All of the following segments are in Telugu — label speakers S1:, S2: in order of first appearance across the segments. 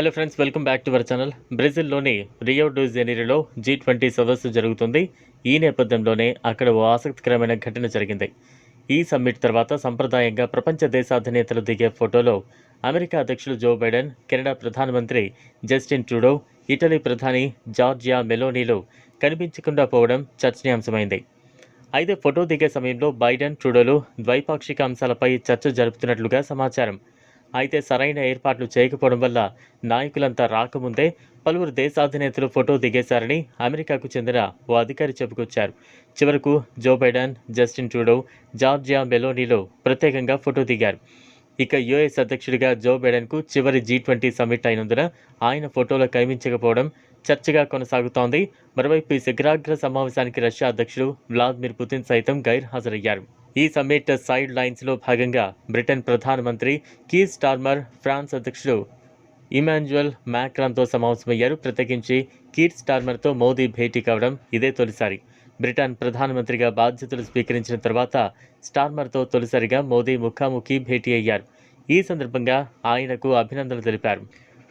S1: Hello friends welcome back to our channel బ్రెజిల్లోని Rio de జెనీరోలో జీ ట్వంటీ సదస్సు జరుగుతుంది. ఈ నేపథ్యంలోనే అక్కడ ఓ ఆసక్తికరమైన ఘటన జరిగింది. ఈ సమ్మిట్ తర్వాత సంప్రదాయంగా ప్రపంచ దేశాధినేతలు దిగే ఫోటోలో అమెరికా అధ్యక్షులు జో బైడెన్ కెనడా ప్రధానమంత్రి జస్టిన్ ట్రూడో ఇటలీ ప్రధాని జార్జియా మెలోనీలు కనిపించకుండా పోవడం చర్చనీయాంశమైంది. అయితే ఫోటో దిగే సమయంలో బైడెన్ ట్రూడోలు ద్వైపాక్షిక అంశాలపై చర్చ జరుపుతున్నట్లుగా సమాచారం. అయితే సరైన ఏర్పాట్లు చేయకపోవడం వల్ల నాయకులంతా రాకముందే పలువురు దేశాధినేతలు ఫోటో దిగేశారని అమెరికాకు చెందిన ఓ అధికారి చెప్పుకొచ్చారు. చివరకు Joe Biden Justin Trudeau Giorgia మెలోనీలో ప్రత్యేకంగా ఫోటో దిగారు. ఇక యుఎస్ అధ్యక్షుడిగా జో బైడెన్కు చివరి జీ ట్వంటీ సమ్మిట్ అయినందున ఆయన ఫోటోలో కనిపించకపోవడం చర్చగా కొనసాగుతోంది. మరోవైపు ఈ శిఖరాగ్ర సమావేశానికి రష్యా అధ్యక్షుడు వ్లాదిమిర్ పుతిన్ సైతం గైర్ హాజరయ్యారు ఈ సమ్మిట్ సైడ్ లైన్స్లో భాగంగా బ్రిటన్ ప్రధానమంత్రి కీ స్టార్మర్ ఫ్రాన్స్ అధ్యక్షుడు ఇమాన్యుయల్ మ్యాక్రాన్తో సమావేశమయ్యారు. ప్రత్యేకించి కీర్ స్టార్మర్తో మోదీ భేటీ కావడం ఇదే తొలిసారి. బ్రిటన్ ప్రధానమంత్రిగా బాధ్యతలు స్వీకరించిన తర్వాత స్టార్మర్తో తొలిసారిగా మోదీ ముఖాముఖి భేటీ అయ్యారు. ఈ సందర్భంగా ఆయనకు అభినందనలు తెలిపారు.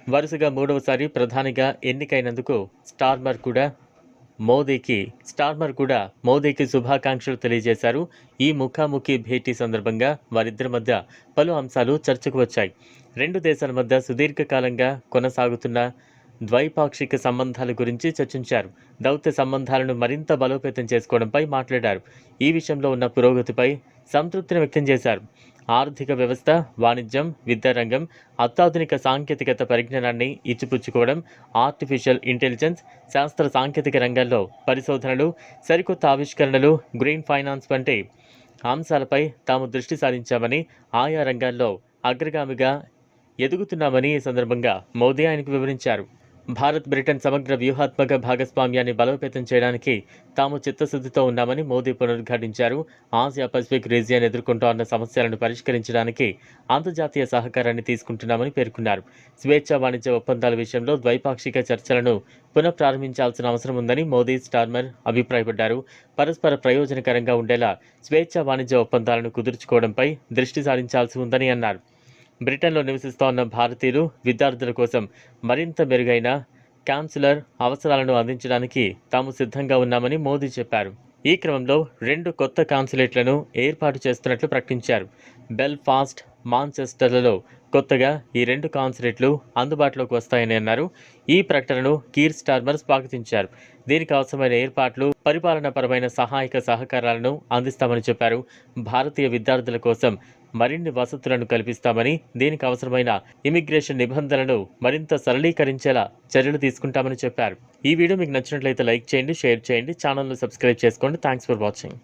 S1: వరుసగా మూడవసారి ప్రధానిగా ఎన్నికైనందుకు స్టార్మర్ కూడా మోదీకి స్టార్మర్ కూడా మోదీకి శుభాకాంక్షలు తెలియజేశారు. ఈ ముఖాముఖి భేటీ సందర్భంగా వారిద్దరి మధ్య పలు అంశాలు చర్చకు వచ్చాయి. రెండు దేశాల మధ్య సుదీర్ఘకాలంగా కొనసాగుతున్న ద్వైపాక్షిక సంబంధాల గురించి చర్చించారు. దౌత్య సంబంధాలను మరింత బలోపేతం చేసుకోవడంపై మాట్లాడారు. ఈ విషయంలో ఉన్న పురోగతిపై సంతృప్తిని వ్యక్తం చేశారు. ఆర్థిక వ్యవస్థ వాణిజ్యం విద్యారంగం అత్యాధునిక సాంకేతికత పరిజ్ఞానాన్ని ఇచ్చిపుచ్చుకోవడం ఆర్టిఫిషియల్ ఇంటెలిజెన్స్ శాస్త్ర సాంకేతిక రంగాల్లో పరిశోధనలు సరికొత్త ఆవిష్కరణలు గ్రీన్ ఫైనాన్స్ వంటి అంశాలపై తాము దృష్టి సారించామని ఆయా రంగాల్లో అగ్రగామిగా ఎదుగుతున్నామని ఈ సందర్భంగా మోదీ ఆయనకు వివరించారు. భారత్ బ్రిటన్ సమగ్ర వ్యూహాత్మక భాగస్వామ్యాన్ని బలోపేతం చేయడానికి తాము చిత్తశుద్ధితో ఉన్నామని మోదీ పునరుద్ఘాటించారు. ఆసియా పసిఫిక్ రీజియన్ ఎదుర్కొంటోన్న సమస్యలను పరిష్కరించడానికి అంతర్జాతీయ సహకారాన్ని తీసుకుంటున్నామని పేర్కొన్నారు. స్వేచ్ఛ వాణిజ్య ఒప్పందాల విషయంలో ద్వైపాక్షిక చర్చలను పునఃప్రారంభించాల్సిన అవసరం ఉందని మోదీ స్టార్మర్ అభిప్రాయపడ్డారు. పరస్పర ప్రయోజనకరంగా ఉండేలా స్వేచ్ఛ వాణిజ్య ఒప్పందాలను కుదుర్చుకోవడంపై దృష్టి సారించాల్సి ఉందని అన్నారు. బ్రిటన్లో నివసిస్తోన్న భారతీయులు విద్యార్థుల కోసం మరింత మెరుగైన కౌన్సిలర్ అవసరాలను అందించడానికి తాము సిద్ధంగా ఉన్నామని మోదీ చెప్పారు. ఈ క్రమంలో రెండు కొత్త కాన్సులేట్లను ఏర్పాటు చేస్తున్నట్లు ప్రకటించారు. బెల్ఫాస్ట్ మాంచెస్టర్లలో కొత్తగా ఈ రెండు కాన్సులేట్లు అందుబాటులోకి వస్తాయని అన్నారు. ఈ ప్రకటనను కీర్ స్టార్మర్ స్వాగతించారు. దీనికి అవసరమైన ఏర్పాట్లు పరిపాలనాపరమైన సహాయక సహకారాలను అందిస్తామని చెప్పారు. భారతీయ విద్యార్థుల కోసం మరిన్ని వసతులను కల్పిస్తామని దీనికి అవసరమైన ఇమిగ్రేషన్ నిబంధనలను మరింత సరళీకరించేలా చర్యలు తీసుకుంటామని చెప్పారు. ఈ వీడియో మీకు నచ్చినట్లయితే లైక్ చేయండి షేర్ చేయండి ఛానల్ను సబ్స్క్రైబ్ చేసుకోండి. Thanks for watching.